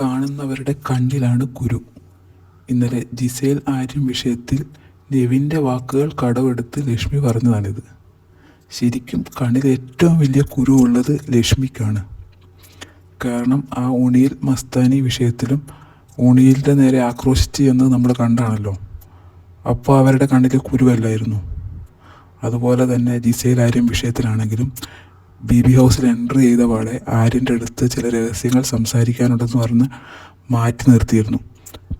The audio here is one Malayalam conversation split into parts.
കാണുന്നവരുടെ കണ്ണിലാണ് കുരു. ഇന്നലെ ജിസേൽ ആര്യം വിഷയത്തിൽ നെവിന്റെ വാക്കുകൾ കടവെടുത്ത് ലക്ഷ്മി പറഞ്ഞതാണിത്. ശരിക്കും കണ്ണിൽ ഏറ്റവും വലിയ കുരു ഉള്ളത് ലക്ഷ്മിക്കാണ്. കാരണം ആ ഉണിയിൽ മസ്താനി വിഷയത്തിലും ഉണിയിലിന്റെ നേരെ ആക്രോശിച്ച് എന്ന് നമ്മൾ കണ്ടാണല്ലോ. അപ്പോൾ അവരുടെ കണ്ണിൽ കുരുവല്ലായിരുന്നു അതുപോലെ തന്നെ ജിസയിൽ ആര്യം വിഷയത്തിലാണെങ്കിലും ബി ബി ഹൗസിൽ എന്റർ ചെയ്ത പാടെ ആര്യന്റെ അടുത്ത് ചില രഹസ്യങ്ങൾ സംസാരിക്കാനുണ്ടെന്ന് പറഞ്ഞ് മാറ്റി നിർത്തിയിരുന്നു.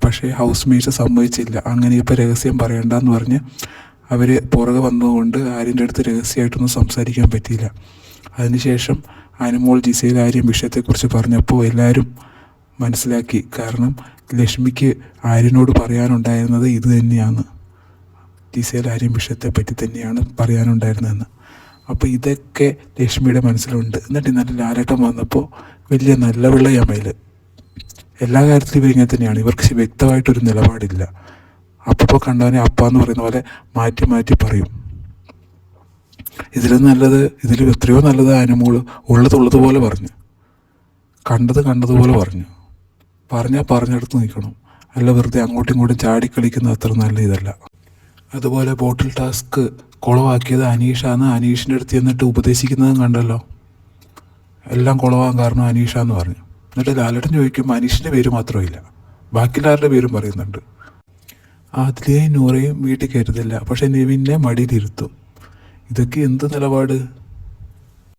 പക്ഷേ ഹൗസ് മേറ്റ്സ് സമ്മതിച്ചില്ല. അങ്ങനെ ഇപ്പോൾ രഹസ്യം പറയണ്ടെന്ന് പറഞ്ഞ് അവർ പുറകെ വന്നതുകൊണ്ട് ആര്യന്റെ അടുത്ത് രഹസ്യമായിട്ടൊന്നും സംസാരിക്കാൻ പറ്റിയില്ല. അതിനുശേഷം അനുമോൾ ജിസയിൽ ആര്യം വിഷയത്തെക്കുറിച്ച് പറഞ്ഞപ്പോൾ എല്ലാവരും മനസ്സിലാക്കി. കാരണം ലക്ഷ്മിക്ക് ആര്യനോട് പറയാനുണ്ടായിരുന്നത് ഇത് തന്നെയാണ്. ജിസയിൽ ആര്യം വിഷയത്തെ പറ്റി തന്നെയാണ് പറയാനുണ്ടായിരുന്നതെന്ന്. അപ്പോൾ ഇതൊക്കെ ലക്ഷ്മിയുടെ മനസ്സിലുണ്ട്. എന്നിട്ട് ഇന്നലെ ലാലേട്ടൻ വന്നപ്പോൾ വലിയ നല്ല വെള്ളയമ്മയിൽ എല്ലാ കാര്യത്തിലും ഇവരിങ്ങനെ തന്നെയാണ്. ഇവർക്ക് വ്യക്തമായിട്ടൊരു നിലപാടില്ല. അപ്പോൾ കണ്ടവനെ അപ്പ എന്ന് പറയുന്ന പോലെ മാറ്റി മാറ്റി പറയും. ഇതിലും നല്ലത് ഇതിലും എത്രയോ നല്ലത് അനുമോൾ ഉള്ളതുള്ളതുപോലെ പറഞ്ഞു. കണ്ടത് കണ്ടതുപോലെ പറഞ്ഞു. പറഞ്ഞാൽ പറഞ്ഞെടുത്ത് നിൽക്കണം. അല്ല വെറുതെ അങ്ങോട്ടും ഇങ്ങോട്ടും ചാടിക്കളിക്കുന്ന അത്ര നല്ല ഇതല്ല. അതുപോലെ ബോട്ടിൽ ടാസ്ക് കുളവാക്കിയത് അനീഷാന്ന് അനീഷിന്റെ അടുത്ത് എന്നിട്ട് ഉപദേശിക്കുന്നതും കണ്ടല്ലോ. എല്ലാം കുളവാകാൻ കാരണം അനീഷ എന്ന് പറഞ്ഞു. എന്നിട്ട് ലാലേട്ടൻ ചോദിക്കുമ്പോൾ അനീഷിന്റെ പേര് മാത്രമില്ല ബാക്കിയുള്ളവരുടെ പേരും പറയുന്നുണ്ട്. ആദിലയും നൂറയും വീട്ടിൽ കയറ്റത്തില്ല. പക്ഷേ നിവിനെ മടിയിലിരുത്തും. ഇതൊക്കെ എന്ത് നിലപാട്?